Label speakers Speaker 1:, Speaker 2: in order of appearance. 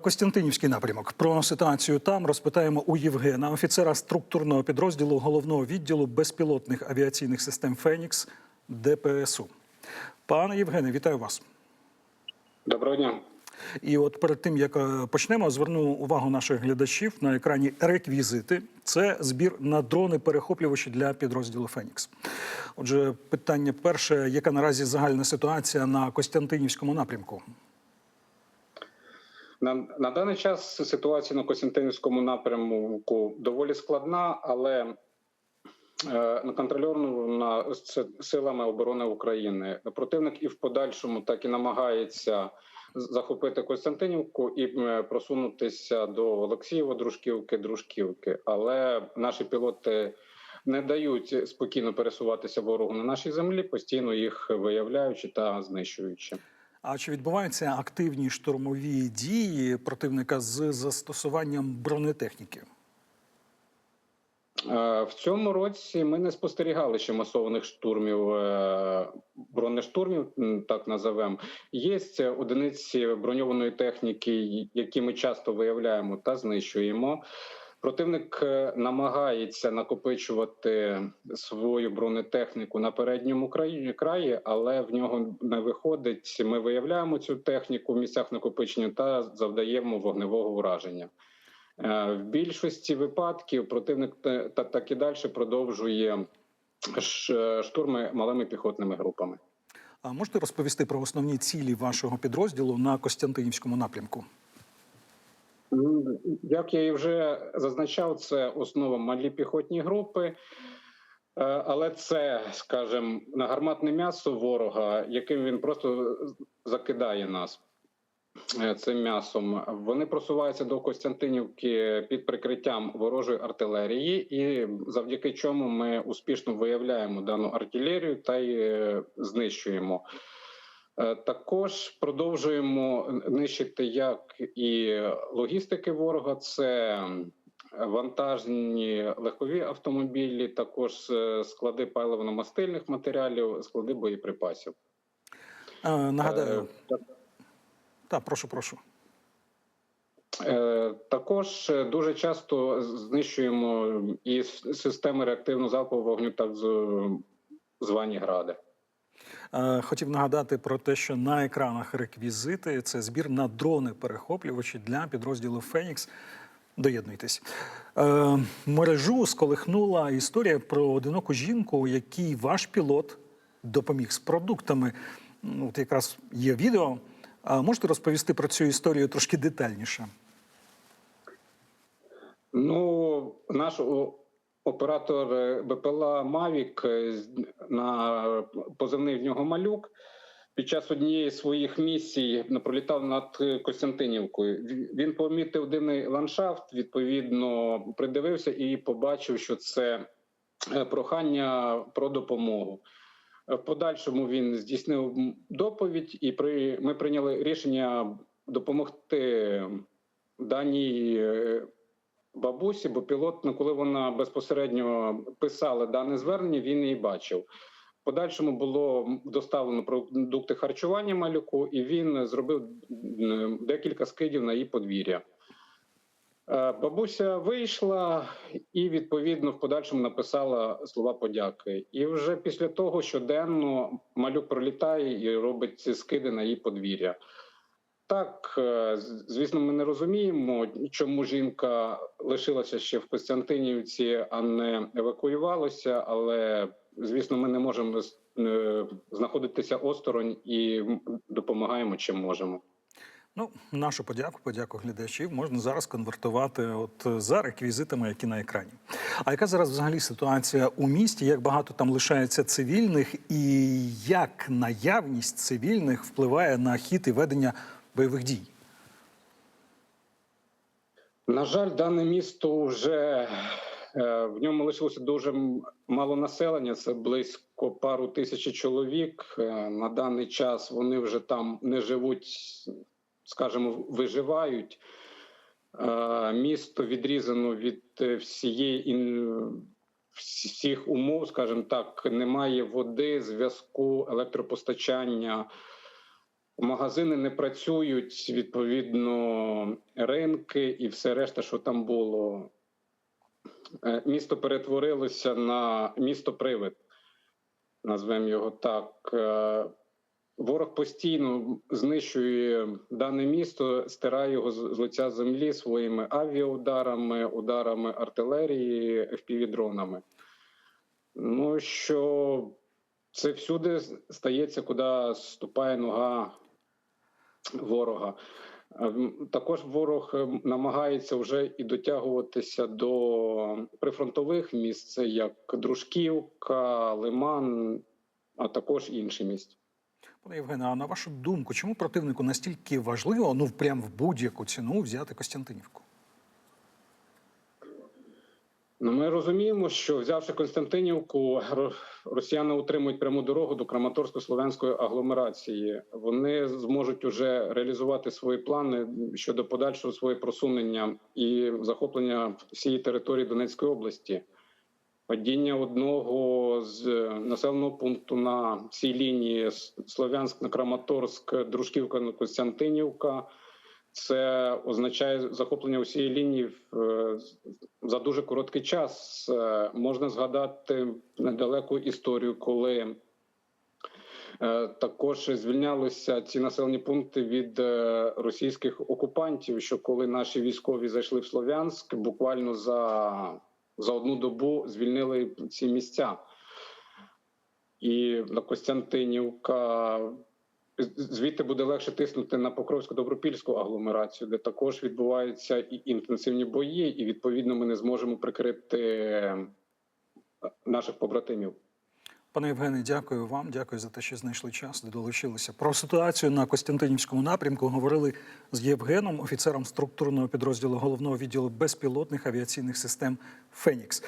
Speaker 1: Костянтинівський напрямок. Про ситуацію там розпитаємо у Євгена, офіцера структурного підрозділу головного відділу безпілотних авіаційних систем Фенікс ДПСУ. Пане Євгене, вітаю вас.
Speaker 2: Доброго дня.
Speaker 1: І от перед тим як е, почнемо, зверну увагу наших глядачів на екрані реквізити. Це збір на дрони перехоплювачі для підрозділу Фенікс. Отже, питання перше: яка наразі загальна ситуація на Костянтинівському напрямку?
Speaker 2: На, на даний час ситуація на Костянтинівському напрямку доволі складна, але е, контрольована с- силами оборони України. Противник і в подальшому так і намагається захопити Костянтинівку і е, просунутися до Олексієва, Дружківки, Дружківки. Але наші пілоти не дають спокійно пересуватися ворогу на нашій землі, постійно їх виявляючи та знищуючи.
Speaker 1: А чи відбуваються активні штурмові дії противника з застосуванням бронетехніки?
Speaker 2: Е, В цьому році ми не спостерігали ще масованих штурмів е, бронештурмів, так називемо. Є одиниці броньованої техніки, які ми часто виявляємо та знищуємо. Противник е, намагається накопичувати свою бронетехніку на передньому краї, краї, але в нього не виходить. Ми виявляємо цю техніку в місцях накопичення та завдаємо вогневого ураження. Е, В більшості випадків противник та- та- так і далі продовжує штурми малими піхотними групами.
Speaker 1: А можете розповісти про основні цілі вашого підрозділу на Костянтинівському напрямку?
Speaker 2: Як я і вже зазначав, це основа малі піхотні групи, Е, але це, скажімо, на гарматне м'ясо ворога, яким він просто закидає нас. е, Цим м'ясом вони просуваються до Костянтинівки під прикриттям ворожої артилерії, і завдяки чому ми успішно виявляємо дану артилерію та й е, знищуємо. Е, Також продовжуємо нищити як і логістики ворога, це вантажні легкові автомобілі, також е, склади паливно-мастильних матеріалів, склади боєприпасів.
Speaker 1: Е, нагадаю,
Speaker 2: Е, так-
Speaker 1: прошу, прошу.
Speaker 2: Е, Також дуже часто знищуємо і системи реактивно залпового вогню, так звані гради.
Speaker 1: Е, Хотів нагадати про те, що на екранах реквізити це збір на дрони перехоплювачі для підрозділу Фенікс. Доєднуйтесь. Е, мережу сколихнула історія про одиноку жінку, якій ваш пілот допоміг з продуктами. От якраз є відео. Можете розповісти про цю історію трошки детальніше?
Speaker 2: Ну, наш оператор е, БПЛА Мавік на позивний в нього малюк. Під час однієї з своїх місій пролітав над Костянтинівкою. Він помітив дивний ландшафт, відповідно придивився і побачив, що це е, прохання про допомогу. Е, В подальшому він здійснив доповідь, і при ми прийняли рішення допомогти даній е, бабусі, бо пілот, ну, коли вона безпосередньо писала дане звернення, він її бачив. Подальшому було доставлено продукти харчування малюку, і він зробив декілька скидів на її подвір'я. Е, Бабуся вийшла і відповідно в подальшому написала слова подяки. І вже після того щоденно малюк пролітає і робить ці скиди на її подвір'я. Так, е, звісно, ми не розуміємо, чому жінка лишилася ще в Костянтинівці, а не евакуювалася. Але звісно, ми не можемо е, знаходитися осторонь і допомагаємо чим можемо.
Speaker 1: Ну, нашу подяку, подяку глядачів можна зараз конвертувати от за реквізитами, які на екрані. А яка зараз взагалі ситуація у місті? Як багато там лишається цивільних, і як наявність цивільних впливає на хід і ведення бойових дій?
Speaker 2: На жаль, дане місто вже е, в ньому лишилося дуже мало населення. Це близько пару тисяч чоловік. Е, На даний час вони вже там не живуть, скажімо, виживають. Е, Місто відрізано від всієї всіх умов, скажімо так, немає води, зв'язку, електропостачання. Магазини не працюють, відповідно, ринки і все решта, що там було. Е, Місто перетворилося на місто привид, назвемо його так. Е, Ворог постійно знищує дане місто, стирає його з лиця землі своїми авіаударами, ударами артилерії, FPV-дронами. Ну що це всюди стається, куди ступає нога ворога. Ем, Також ворог ем, намагається вже і дотягуватися до прифронтових місць, як Дружківка, Лиман, а також інші місця.
Speaker 1: Пане Євгене, а на вашу думку, чому противнику настільки важливо, ну прям в будь-яку ціну взяти Костянтинівку?
Speaker 2: Ну, ми розуміємо, що взявши Константинівку, ро- росіяни отримують пряму дорогу до Краматорсько-Слов'янської агломерації. Вони зможуть уже реалізувати свої плани щодо подальшого своє просунення і захоплення всієї території Донецької області. Падіння одного з населеного пункту на цій лінії Слов'янськ на Краматорськ, Дружківка на Костянтинівка. Це означає захоплення усієї лінії е, за дуже короткий час. Е, Можна згадати недалеку історію, коли е, також звільнялися ці населені пункти від російських окупантів. Що коли наші військові зайшли в Слов'янськ, буквально за, за одну добу звільнили ці місця. І на Костянтинівка звідти буде легше тиснути на Покровсько-Добропільську агломерацію, де також відбуваються і інтенсивні бої, і відповідно ми не зможемо прикрити е, наших побратимів.
Speaker 1: Пане Євгене, дякую вам. Дякую за те, що знайшли час, де долучилися. Про ситуацію на Костянтинівському напрямку говорили з Євгеном, офіцером структурного підрозділу головного відділу безпілотних авіаційних систем Фенікс.